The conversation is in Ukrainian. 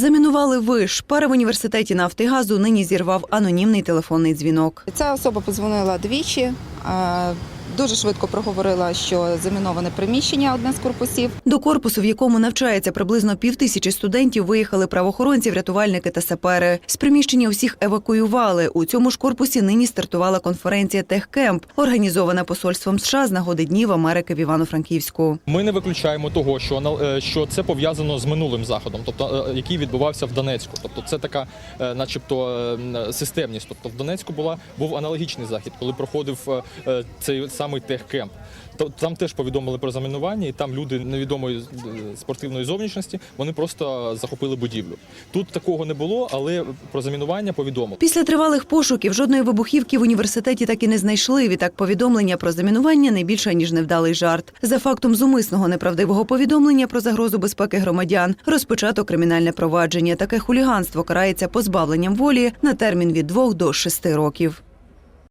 Замінували виш. Пара в університеті Нафтигазу нині зірвав анонімний телефонний дзвінок. Ця особа подзвонила двічі. Е, Дуже швидко проговорила, що заміноване приміщення одне з корпусів. До корпусу, в якому навчається приблизно півтисячі студентів, виїхали правоохоронці, врятувальники та сапери. З приміщення усіх евакуювали. У цьому ж корпусі нині стартувала конференція Техкемп, організована посольством США з нагоди Днів Америки в Івано-Франківську. Ми не виключаємо того, що анал- е, що це пов'язано з минулим заходом, тобто е, який відбувався в Донецьку. Тобто, це така, е, начебто, е, системність. Тобто в Донецьку була був аналогічний захід, коли проходив е, е, цей самий техкемп. Там теж повідомили про замінування, і там люди невідомої е, спортивної зовнішності вони просто захопили будівлю. Тут такого не було, але про замінування повідомили. Після тривалих пошуків жодної вибухівки в університеті так і не знайшли. Відтак повідомлення про замінування не більше ніж невдалий жарт. За фактом зумисного неправдивого повідомлення про загрозу безпеки громадян розпочато кримінальне провадження. Таке хуліганство карається позбавленням волі на термін від двох до шести років.